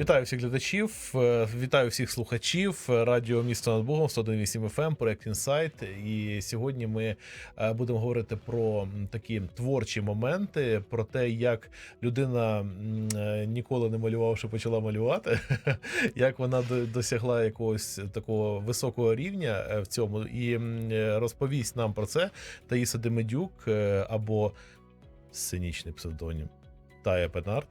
Вітаю всіх глядачів, е, вітаю всіх слухачів. е, Радіо місто над Богом 101.8 FM, проект Інсайт. І сьогодні ми е, будемо говорити про такі творчі моменти, про те, як людина ніколи не малювавши, почала малювати, як вона до- досягла якогось такого високого рівня в цьому, і розповість нам про це Таїса Демедюк або сценічний псевдонім Тая Пенарт.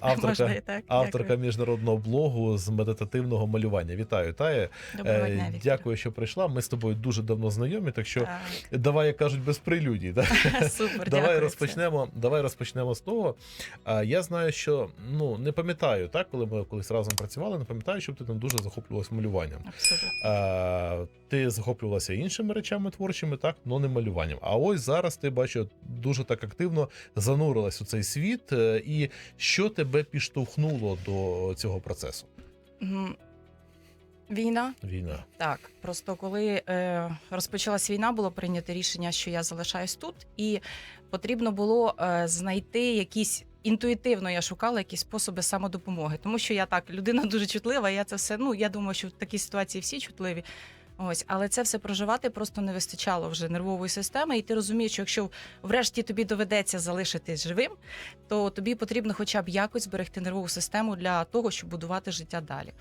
Авторка, Можна так. авторка Дякую. міжнародного блогу з медитативного малювання. Вітаю, Тая. Доброго Е, дня, Віктор. Дякую, що прийшла. Ми з тобою дуже давно знайомі, так що Так. давай, як кажуть, без прелюдій. Так? Супер, Давай дякую. розпочнемо. Давай розпочнемо з того. Я знаю, що ну не пам'ятаю, так, коли ми колись разом працювали, не пам'ятаю, щоб ти там дуже захоплювалась малюванням. Абсолютно. Ти захоплювалася іншими речами творчими, так, але не малюванням. А ось зараз ти бачу, дуже так активно занурилась у цей світ. Е, І що тебе підштовхнуло до цього процесу? Війна. Війна. Так, просто коли е, розпочалась війна, було прийнято рішення, що я залишаюсь тут, і потрібно було е, знайти якісь. Інтуїтивно я шукала якісь способи самодопомоги, тому що я так людина дуже чутлива. Я це все. Ну я думаю, що в такій ситуації всі чутливі. Ось, але це все проживати просто не вистачало вже нервової системи. І ти розумієш, що якщо врешті тобі доведеться залишитись живим, то тобі потрібно хоча б якось зберегти нервову систему для того, щоб будувати життя далі.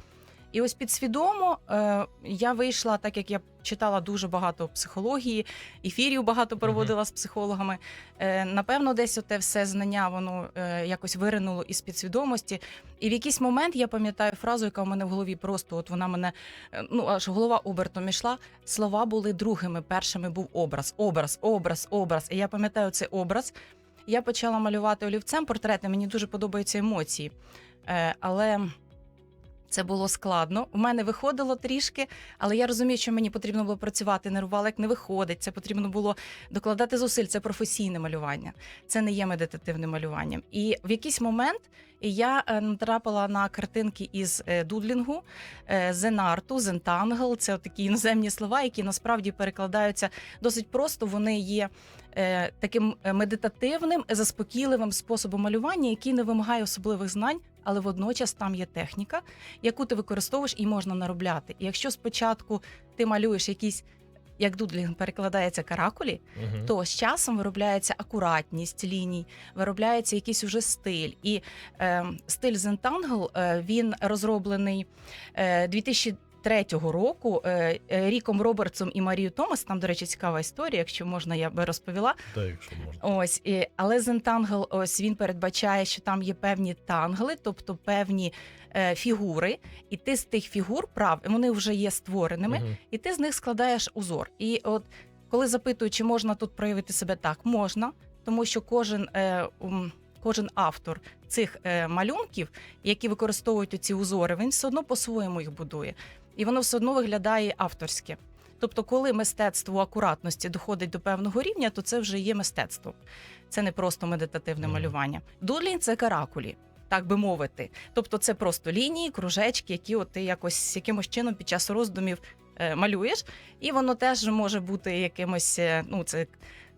І ось підсвідомо е, я вийшла, так як я читала дуже багато психології, ефірів багато проводила з психологами. Е, напевно, десь оте все знання воно е, якось виринуло із підсвідомості. І в якийсь момент я пам'ятаю фразу, яка в мене в голові просто от вона мене е, ну аж голова обертом ішла. Слова були другими. Першими був образ, образ, образ, образ. І я пам'ятаю цей образ. Я почала малювати олівцем портрети. Мені дуже подобаються емоції. Е, але це було складно. У мене виходило трішки, але я розумію, що мені потрібно було працювати. Нервувала, як не виходить. Це потрібно було докладати зусиль. Це професійне малювання, це не є медитативним малюванням. І в якийсь момент я е, натрапила на картинки із е, дудлінгу, е, зенарту, зентангл. Це такі іноземні слова, які насправді перекладаються досить просто. Вони є таким е, медитативним, заспокійливим способом малювання, який не вимагає особливих знань, але водночас там є техніка, яку ти використовуєш і можна наробляти. І якщо спочатку ти малюєш якісь, як дудлінг перекладається каракулі, Угу. то з часом виробляється акуратність ліній, виробляється якийсь уже стиль. І е, стиль Zentangl, е, він розроблений е, 2003 року е, е, Ріком Робертсом і Марією Томас. Там, до речі, цікава історія, якщо можна, я би розповіла. Так, якщо можна. Ось і, але Зентангл, ось він передбачає, що там є певні тангли, тобто певні е, фігури, і ти з тих фігур прав, вони вже є створеними, Мгм. і ти з них складаєш узор. І от коли запитую, чи можна тут проявити себе так, можна, тому що кожен. Кожен автор цих е, малюнків, які використовують ці узори, він все одно по-своєму їх будує, і воно все одно виглядає авторське. Тобто, коли мистецтво акуратності доходить до певного рівня, то це вже є мистецтво. Це не просто медитативне Мгм. малювання. Дудлін це каракулі, так би мовити. Тобто, це просто лінії, кружечки, які от ти якось якимось чином під час роздумів е, малюєш, і воно теж може бути якимось, е, ну це.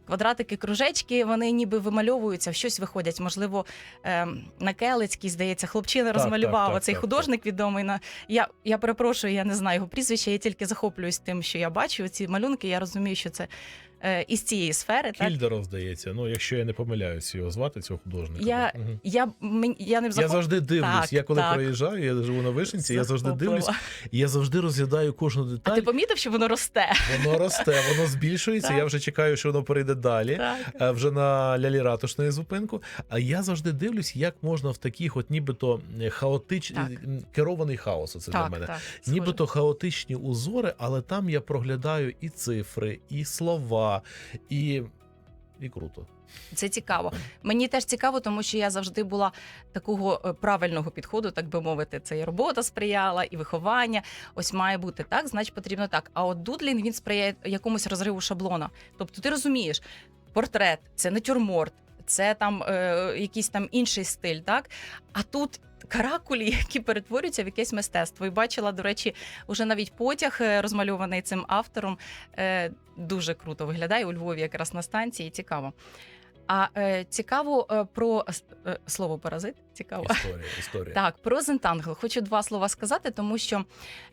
Квадратики, кружечки, вони ніби вимальовуються, в щось виходять. Можливо, ем, на Келицький, здається, хлопчина Так, розмалював. так, так, Оцей так, художник відомий на я, я перепрошую, я не знаю його прізвища. Я тільки захоплююсь тим, що я бачу. Ці малюнки. Я розумію, що це е, із цієї сфери. Так Кільдеров, здається. Ну, якщо я не помиляюсь, його звати цього художника. Я- Мгм. я мен- я не Я завжди дивлюсь. Так, я коли так. проїжджаю, я живу на вишенці, я завжди дивлюсь, і я завжди розглядаю кожну А ти помітив, що воно росте? Воно росте, воно збільшується. Так. Я вже чекаю, що воно перейде далі. Так. е, Вже на лялі ратушної зупинку. А я завжди дивлюсь, як можна в таких, от нібито е, хаотич... Так. м, керований хаос. Це для мене. так, схоже. Нібито хаотичні узори, але там я проглядаю і цифри, і слова, і. І круто. Це цікаво. Мені теж цікаво, тому що я завжди була такого е, правильного підходу, так би мовити. Це і робота сприяла, і виховання. Ось має бути так, значить потрібно так. А от Дудлін він сприяє якомусь розриву шаблона. Тобто, ти розумієш, портрет це натюрморт, це там е, якийсь там інший стиль, так? А тут. Каракулі, які перетворюються в якесь мистецтво, і бачила, до речі, уже навіть потяг е, розмальований цим автором. Е, дуже круто виглядає у Львові, якраз на станції. Цікаво. А е, цікаво е, про е, слово паразит. Цікаво. Історія, історія. Так, про Зентангл. Хочу два слова сказати, тому що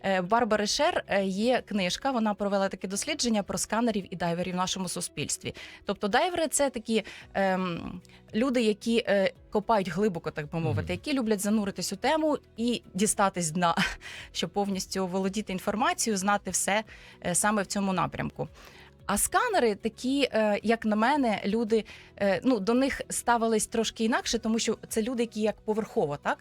е, Барбари Шер е, є книжка. Вона провела таке дослідження про сканерів і дайверів в нашому суспільстві. Тобто, дайвери це такі ем, люди, які е, копають глибоко, так би мовити, Мгм. які люблять зануритись у тему і дістатись дна, щоб повністю володіти інформацією, знати все е, саме в цьому напрямку. А сканери, такі, е, як на мене, люди е, ну до них ставились трошки інакше, тому що це люди, які як поверхово, так.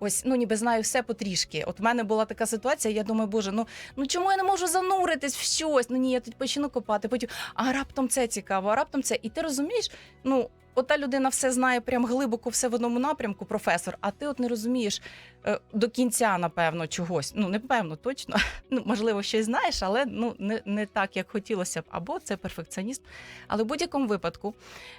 Ось, ну ніби знаю все потрішки. От в мене була така ситуація. Я думаю, боже, ну ну чому я не можу зануритись в щось? Ну ні, я тут почну копати. Потім а раптом це цікаво, а раптом це. І ти розумієш, ну ота людина все знає прям глибоко, все в одному напрямку, професор. А ти от не розумієш е, до кінця, напевно, чогось. Ну не певно, точно. Ну можливо, щось знаєш, але ну не, не так, як хотілося б. Або це перфекціоніст. Але в будь-якому випадку,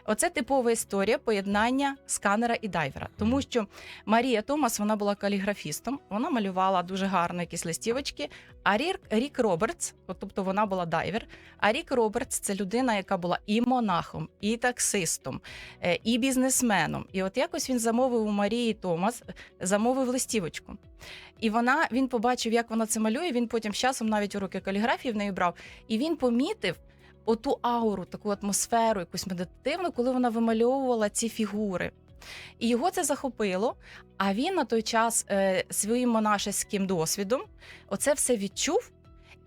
оце типова історія поєднання сканера і дайвера, тому що Марія Томас вона була каліграфістом, вона малювала дуже гарно якісь листівочки. А Рік, Рік Робертс, от, тобто вона була дайвер. А Рік Робертс це людина, яка була і монахом, і таксистом, і бізнесменом. І от якось він замовив у Марії Томас, е, замовив листівочку. І вона він побачив, як вона це малює. Він потім з часом навіть уроки каліграфії в неї брав. І він помітив оту ауру, таку атмосферу, якусь медитативну, коли вона вимальовувала ці фігури. І його це захопило. А він на той час е, своїм монашеським досвідом оце все відчув.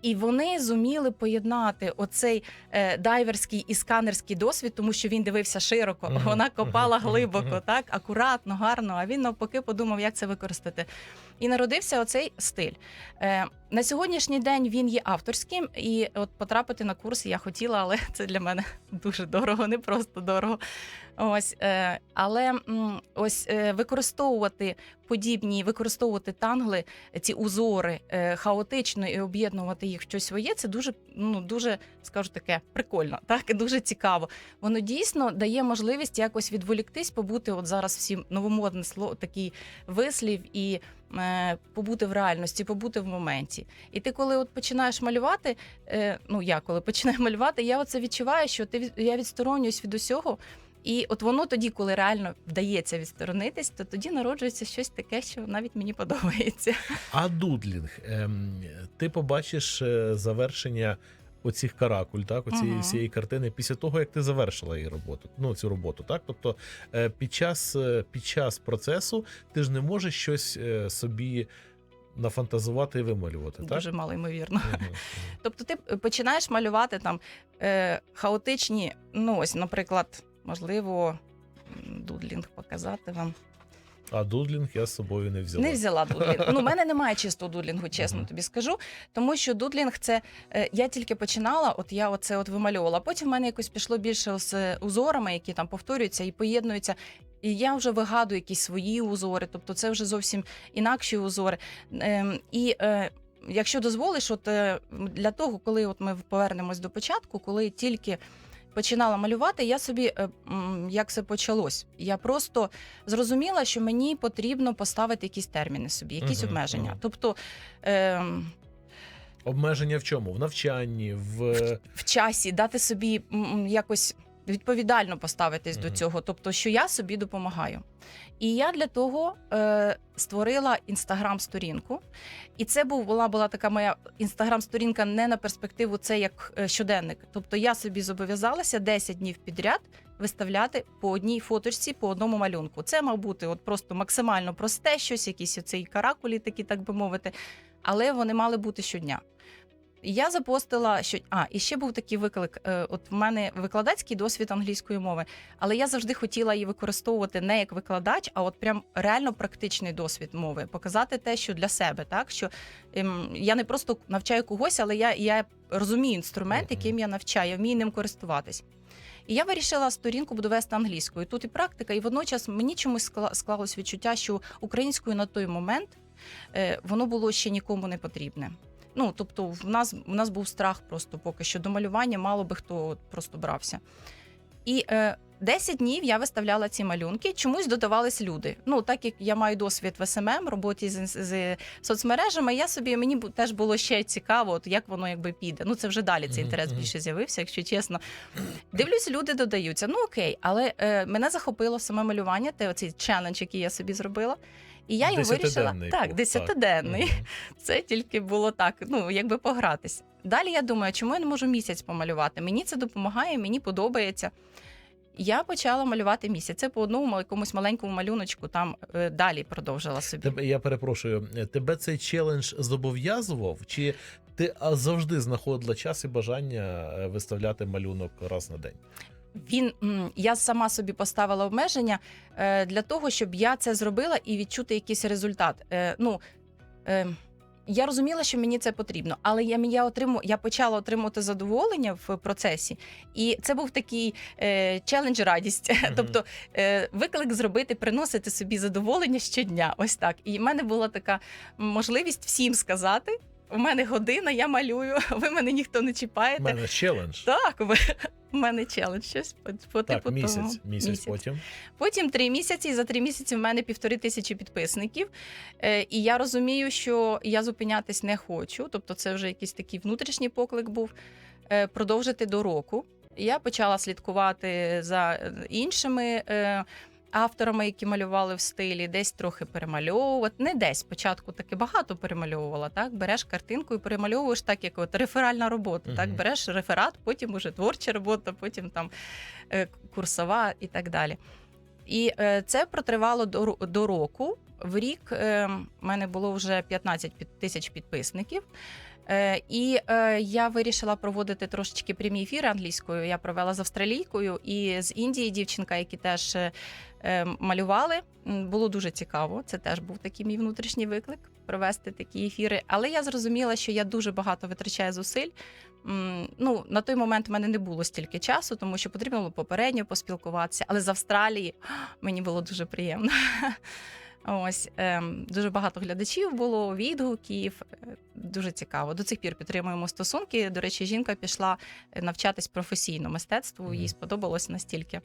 І вони зуміли поєднати оцей е, дайверський і сканерський досвід, тому що він дивився широко, Мгм, вона копала мгм, глибоко, мгм. так акуратно, гарно. А він навпаки подумав, як це використати. І народився оцей стиль. Е, на сьогоднішній день він є авторським, і от потрапити на курс я хотіла, але це для мене дуже дорого, не просто дорого. Ось, е, але ось е, використовувати подібні, використовувати тангли, ці узори е, хаотично і об'єднувати їх в щось своє, це дуже, ну дуже скажу таке, прикольно, так дуже цікаво. Воно дійсно дає можливість якось відволіктись, побути от зараз всім новомодне слово, такий вислів і. Побути в реальності, побути в моменті, і ти, коли от починаєш малювати, ну я коли починаю малювати, я оце відчуваю, що ти я відсторонююсь від усього, і от воно тоді, коли реально вдається відсторонитись, то тоді народжується щось таке, що навіть мені подобається. А дудлінг, ем, ти побачиш е, завершення оцих каракуль, так, оцієї Мгм. всієї картини після того, як ти завершила її роботу. Ну, цю роботу, так. Тобто, е, під час, е, під час процесу ти ж не можеш щось собі нафантазувати і вималювати, так? Дуже мало ймовірно. Тобто, ти починаєш малювати там е, хаотичні, ну ось, наприклад, можливо, дудлінг показати вам. А дудлінг я з собою не взяла. Не взяла дудлінг. Ну, у мене немає чистого дудлінгу, чесно тобі скажу. Тому що дудлінг це е, я тільки починала, от я оце от вимальовувала. Потім в мене якось пішло більше з узорами, які там повторюються і поєднуються. І я вже вигадую якісь свої узори, тобто це вже зовсім інакші узори. Ем, і е, якщо дозволиш, от е, для того, коли от ми повернемось до початку, коли тільки починала малювати, я собі е, як це почалось. Я просто зрозуміла, що мені потрібно поставити якісь терміни собі, якісь угу, обмеження. Угу. Тобто Е, Обмеження в чому? В навчанні, в в часі дати собі якось відповідально поставитись до цього, тобто, що я собі допомагаю. І я для того е, створила інстаграм-сторінку. І це була, була така моя інстаграм-сторінка не на перспективу, це як е, щоденник. Тобто я собі зобов'язалася 10 днів підряд виставляти по одній фоточці, по одному малюнку. Це мав бути от просто максимально просте щось, якісь оцей каракулі, такі, так би мовити, але вони мали бути щодня. Я запостила, що а і ще був такий виклик. е, От в мене викладацький досвід англійської мови, але я завжди хотіла її використовувати не як викладач, а от прям реально практичний досвід мови, показати те, що для себе, так що ем, я не просто навчаю когось, але я, я розумію інструмент, яким я навчаю, я вмію ним користуватись. І я вирішила сторінку буду вести англійською. Тут і практика, і водночас мені чомусь склалось відчуття, що українською на той момент е, воно було ще нікому не потрібне. Ну, тобто, в нас, в нас був страх просто поки що до малювання, мало би хто просто брався. І е, 10 днів я виставляла ці малюнки. Чомусь додавались люди. Ну, так як я маю досвід в СММ, роботі з, з соцмережами, я собі мені теж було ще цікаво, от як воно якби піде. Ну це вже далі цей інтерес більше з'явився, якщо чесно. Дивлюсь, люди додаються. Ну окей, але е, мене захопило саме малювання, те оцей челендж, який я собі зробила. І я його вирішила так, десятиденний. Це тільки було так, ну якби погратись. Далі я думаю, чому я не можу місяць помалювати? Мені це допомагає, мені подобається. Я почала малювати місяць. Це по одному якомусь маленькому малюночку, там е, далі продовжила собі. Тебе, я перепрошую, е, тебе цей челендж зобов'язував? Чи ти завжди знаходила час і бажання е, виставляти малюнок раз на день? Він я сама собі поставила обмеження е, для того, щоб я це зробила і відчути якийсь результат. Е, ну, е, я розуміла, що мені це потрібно, але я, я, отриму, я почала отримувати задоволення в процесі, і це був такий е, челендж радість. Мгм. Тобто е, виклик зробити, приносити собі задоволення щодня. Ось так. І в мене була така можливість всім сказати: у мене година, я малюю, ви мене ніхто не У чіпаєте. мене челендж. Так, у мене челендж щось по, по Так, типу місяць, того. місяць, потім. Потім три місяці, і за три місяці в мене півтори тисячі підписників. Е, і я розумію, що я зупинятись не хочу. Тобто, це вже якийсь такий внутрішній поклик був е, продовжити до року. Я почала слідкувати за е, іншими. Е, Авторами, які малювали в стилі, десь трохи перемальовувати. Не десь спочатку таки багато перемальовувала. Так, береш картинку і перемальовуєш так, як от реферальна робота. Так, береш реферат, потім уже творча робота, потім там е, курсова і так далі. І е, це протривало до, до року. В рік е, в мене було вже 15 тисяч підписників. Е, і е, я вирішила проводити трошечки прямі ефіри англійською. Я провела з австралійкою і з Індії дівчинка, які теж е, малювали. Було дуже цікаво. Це теж був такий мій внутрішній виклик провести такі ефіри. Але я зрозуміла, що я дуже багато витрачаю зусиль. Ну, на той момент в мене не було стільки часу, тому що потрібно було попередньо поспілкуватися. Але з Австралії мені було дуже приємно. Ось ем, дуже багато глядачів було, відгуків. е, Дуже цікаво. До цих пір підтримуємо стосунки. До речі, жінка пішла е, навчатись професійно мистецтву, їй сподобалось настільки.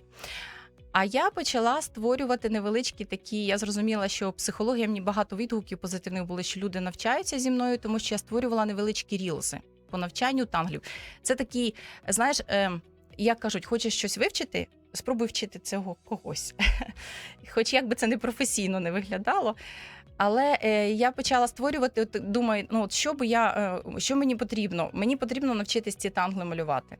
А я почала створювати невеличкі такі. Я зрозуміла, що психологія мені багато відгуків позитивних були, що люди навчаються зі мною, тому що я створювала невеличкі рілзи по навчанню танглів. Це такий, знаєш, е, як кажуть, хочеш щось вивчити, спробуй вчити цього когось. Хоч як би це не професійно не виглядало. Але е, я почала створювати, от, думаю, ну от що би я, е, що мені потрібно? Мені потрібно навчитись ці тангли малювати.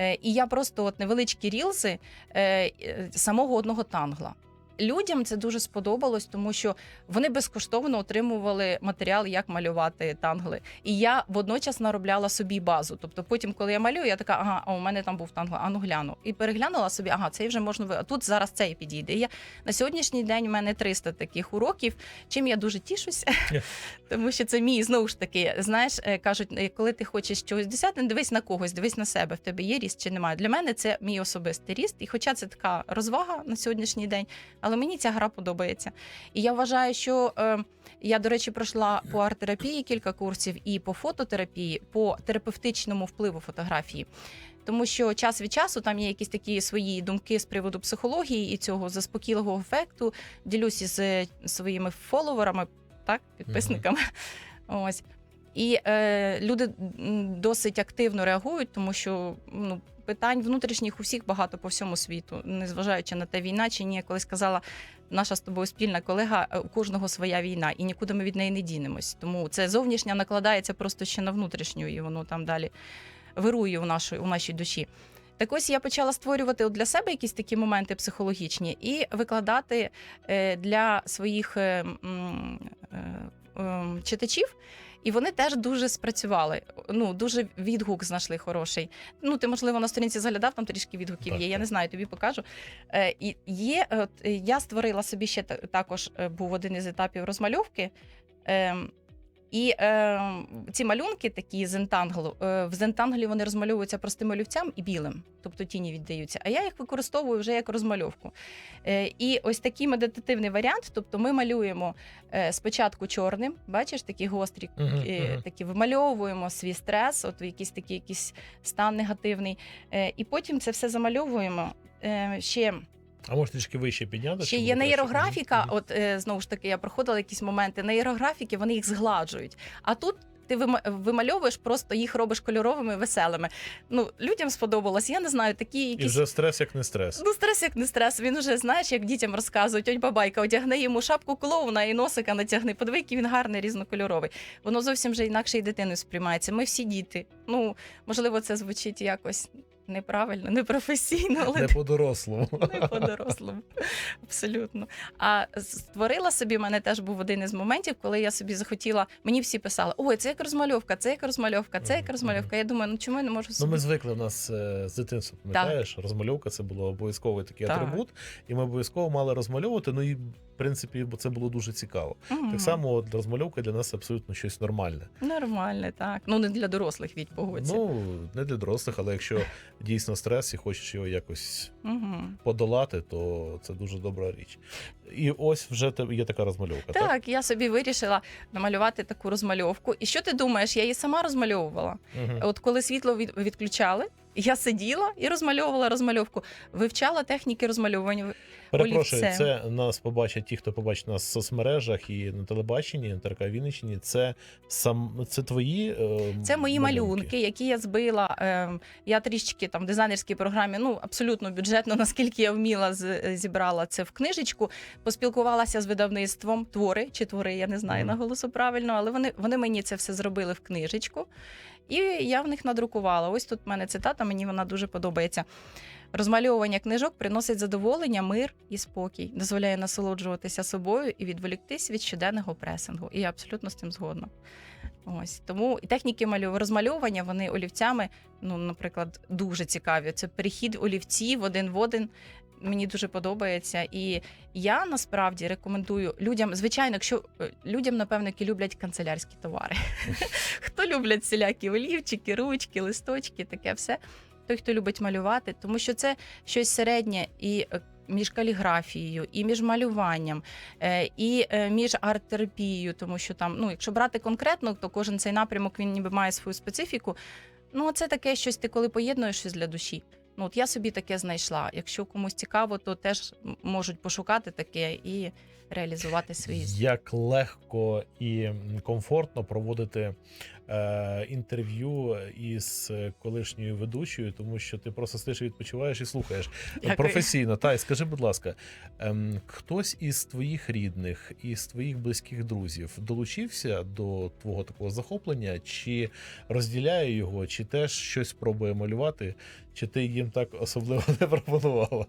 Е, і я просто от невеличкі рілзи е, е, самого одного тангла. Людям це дуже сподобалось, тому що вони безкоштовно отримували матеріал, як малювати тангли. І я водночас наробляла собі базу. Тобто, потім, коли я малюю, я така, ага, а у мене там був тангл, а ну гляну. І переглянула собі, ага, цей вже можна ви- а тут зараз цей підійде. І я на сьогоднішній день у мене 300 таких уроків, чим я дуже тішусь, тому що це мій знову ж таки. Знаєш, е, кажуть, е, коли ти хочеш чогось досягти, дивись на когось, дивись на себе. В тебе є ріст чи немає. Для мене це мій особистий ріст. І хоча це така розвага на сьогоднішній день, але мені ця гра подобається. І я вважаю, що е, я, до речі, пройшла по арт-терапії кілька курсів і по фототерапії, по терапевтичному впливу фотографії. Тому що час від часу там є якісь такі свої думки з приводу психології і цього заспокійливого ефекту. Ділюся з е, своїми фоловерами, так, підписниками. Ось. І е, люди досить активно реагують, тому що ну, питань внутрішніх у всіх багато по всьому світу, незважаючи на те, війна чи ні. Я Колись сказала наша з тобою спільна колега, е, у кожного своя війна, і нікуди ми від неї не дінемось. Тому це зовнішня накладається просто ще на внутрішню, і воно там далі вирує у нашій, у нашій душі. Так ось я почала створювати для себе якісь такі моменти психологічні і викладати е, для своїх е, читачів. І вони теж дуже спрацювали. Ну дуже відгук знайшли хороший. Ну ти можливо на сторінці заглядав, там трішки відгуків Так, є. Я не знаю, тобі покажу. Е, і є, от, я створила собі ще також е, був один із етапів розмальовки. Е, і е, ці малюнки, такі з ентанглу, е, в зентанглі вони розмальовуються простим олівцям і білим, тобто тіні віддаються. А я їх використовую вже як розмальовку. Е, і ось такий медитативний варіант. Тобто ми малюємо е, спочатку чорним, бачиш, такі гострі, Мгм, е, такі вимальовуємо свій стрес, от якийсь такий якийсь стан негативний. Е, і потім це все замальовуємо. е, ще А може трішки вище підняти? Ще є нейрографіка. От е, знову ж таки, я проходила якісь моменти. Нейрографіки вони їх згладжують. А тут ти вима- вимальовуєш, просто їх робиш кольоровими, веселими. Ну людям сподобалось. Я не знаю, такі І якісь. вже стрес як не стрес. Ну, стрес як не стрес. Він уже знаєш, як дітям розказують, ось бабайка, одягни йому шапку клоуна і носика натягни. Подиви, який він гарний, різнокольоровий. Воно зовсім вже інакше і дитиною сприймається. Ми всі діти. Ну, можливо, це звучить якось неправильно, непрофесійно, але Не по-дорослому. не по-дорослому. Абсолютно. А створила собі, в мене теж був один із моментів, коли я собі захотіла. Мені всі писали: ой, це як розмальовка, це як розмальовка, це як розмальовка. Я думаю, ну чому я не можу Ну, ми звикли в нас е, з дитинства, пам'ятаєш, розмальовка це було обов'язковий такий атрибут, і ми обов'язково мали розмальовувати. Ну і принципі, бо це було дуже цікаво. Мгм. Так само, от, розмальовка для нас абсолютно щось нормальне. Нормально, так. Ну не для дорослих від погодься. Ну не для дорослих, але якщо дійсно стрес і хочеш його якось Угу. подолати, то це дуже добра річ. І ось вже є така розмальовка. Так, Так, я собі вирішила намалювати таку розмальовку. І що ти думаєш? Я її сама розмальовувала. Мгм. От коли світло від, відключали, я сиділа і розмальовувала розмальовку, вивчала техніки розмальовування. Перепрошую, олівцем. це нас побачать ті, хто побачить нас в соцмережах і на телебаченні, на ТРК Вінниччині. Це сам це твої е, Це мої малюнки? малюнки, які я збила. Ем, я трішки там в дизайнерській програмі, ну абсолютно бюджетно, наскільки я вміла, з- зібрала це в книжечку. Поспілкувалася з видавництвом твори чи твори, я не знаю Мгм. наголосу правильно, але вони, вони мені це все зробили в книжечку. І я в них надрукувала. Ось тут в мене цитата, мені вона дуже подобається. Розмальовування книжок приносить задоволення, мир і спокій, дозволяє насолоджуватися собою і відволіктись від щоденного пресингу. І я абсолютно з цим згодна. Ось тому і техніки розмальовування вони олівцями, ну, наприклад, дуже цікаві. Це перехід олівців один в один. Мені дуже подобається, і я насправді рекомендую людям, звичайно, якщо е, людям, напевно, які люблять канцелярські товари. Хто люблять всілякі олівчики, ручки, листочки, таке все. Той, хто любить малювати, тому що це щось середнє і е, між каліграфією, і між малюванням, е, і між арт-терапією, тому що там, ну, якщо брати конкретно, то кожен цей напрямок він ніби має свою специфіку. Ну, це таке щось, ти коли поєднуєш щось для душі. Ну, от я собі таке знайшла. Якщо комусь цікаво, то теж можуть пошукати таке і реалізувати свої. Як легко і комфортно проводити е, інтерв'ю із колишньою ведучою, тому що ти просто сидиш і відпочиваєш і слухаєш Дякую. професійно. Та й скажи, будь ласка, ем, хтось із твоїх рідних, із твоїх близьких друзів долучився до твого такого захоплення, чи розділяє його, чи теж щось пробує малювати, чи ти їм так особливо не пропонувала?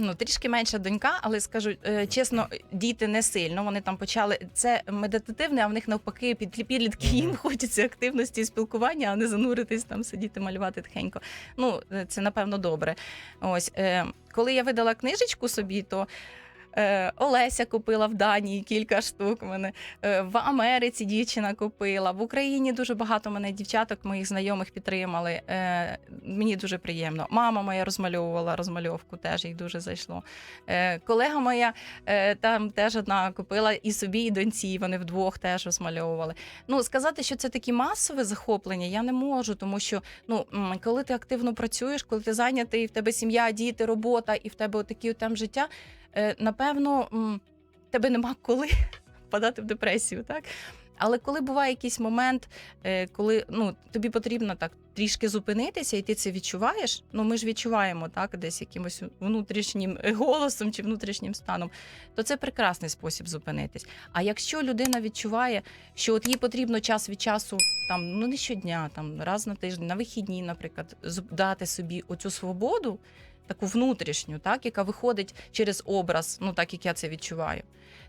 Ну, трішки менша донька, але скажу е, чесно, діти не сильно. Вони там почали це медитативне, а в них навпаки під підлітки їм хочеться активності і спілкування, а не зануритись там, сидіти, малювати тихенько. Ну, е, це напевно добре. Ось е, коли я видала книжечку собі, то. Е, Олеся купила в Данії кілька штук. Мене е, в Америці дівчина купила. В Україні дуже багато мене дівчаток, моїх знайомих підтримали. Е, Мені дуже приємно. Мама моя розмальовувала розмальовку, теж їй дуже зайшло. Колега моя там теж одна купила і собі, і доньці. Вони вдвох теж розмальовували. Ну сказати, що це таке масове захоплення, я не можу, тому що ну коли ти активно працюєш, коли ти зайнятий, в тебе сім'я, діти, робота, і в тебе такі там життя. Е, Напевно, тебе нема коли впадати в депресію, так? Але коли буває якийсь момент, е, коли ну тобі потрібно так трішки зупинитися, і ти це відчуваєш. Ну ми ж відчуваємо так, десь якимось внутрішнім голосом чи внутрішнім станом, то це прекрасний спосіб зупинитись. А якщо людина відчуває, що от їй потрібно час від часу, там ну не щодня, там раз на тиждень, на вихідні, наприклад, дати собі оцю свободу, таку внутрішню, так, яка виходить через образ, ну так як я це відчуваю.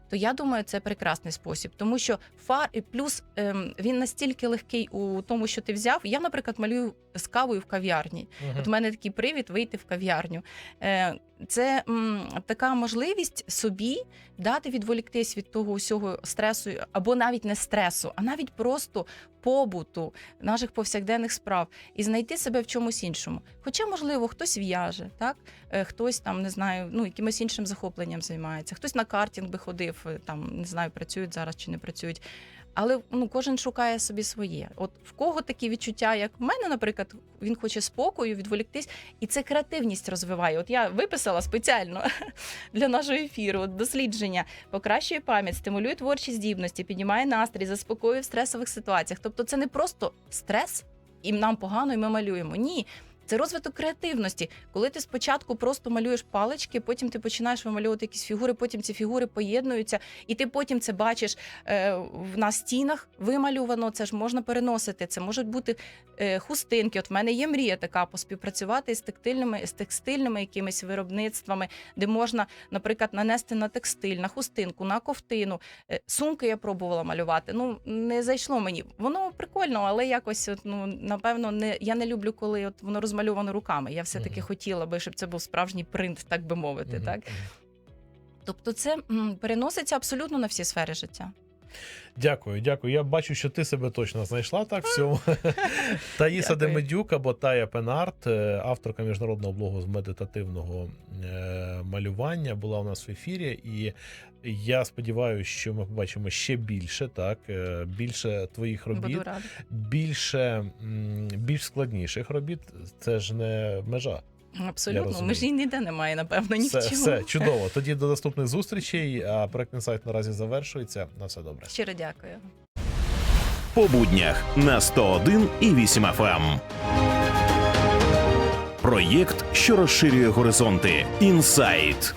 То я думаю, це прекрасний спосіб, тому що фар і плюс ем, він настільки легкий у тому, що ти взяв. Я, наприклад, малюю з кавою в кав'ярні. От у мене такий привід вийти в кав'ярню. Е, Це м, така можливість собі дати відволіктись від того усього стресу, або навіть не стресу, а навіть просто побуту наших повсякденних справ і знайти себе в чомусь іншому. Хоча, можливо, хтось в'яже, так Е, хтось там не знаю, ну якимось іншим захопленням займається, хтось на картинг би ходив, там не знаю, працюють зараз чи не працюють. Але ну кожен шукає собі своє. От в кого такі відчуття, як в мене, наприклад, він хоче спокою, відволіктись, і це креативність розвиває. От я виписала спеціально для нашого ефіру дослідження, покращує пам'ять, стимулює творчі здібності, піднімає настрій, заспокоює в стресових ситуаціях. Тобто, це не просто стрес, і нам погано, і ми малюємо. Ні. Це розвиток креативності, коли ти спочатку просто малюєш палички, потім ти починаєш вимальовувати якісь фігури, потім ці фігури поєднуються, і ти потім це бачиш е, на стінах вималювано. Це ж можна переносити. Це можуть бути е, хустинки. От в мене є мрія така поспівпрацювати з текстильними, з текстильними якимись виробництвами, де можна, наприклад, нанести на текстиль, на хустинку, на ковтину. Е, Сумки я пробувала малювати. Ну не зайшло мені. Воно прикольно, але якось от, ну напевно не я не люблю, коли от воно розмальовано руками. Я все таки Мгм. хотіла би, щоб це був справжній принт, так би мовити. Мгм, Так тобто, це м, переноситься абсолютно на всі сфери життя. Дякую, дякую. Я бачу, що ти себе точно знайшла так в цьому. Таїса. Демедюк або Тая Пенарт, е, авторка міжнародного блогу з медитативного е, малювання, була у нас в ефірі, і я сподіваюся, що ми побачимо ще більше, так е, більше твоїх робіт, більше більш складніших робіт. Це ж не межа. Абсолютно. розумію. Межі ніде немає, напевно, ні Все, в чому. все чудово. Тоді до наступних зустрічей. А проект сайт наразі завершується. На все добре. Щиро дякую. по буднях на 101 і 8 FM. Проєкт, що розширює горизонти. Інсайт.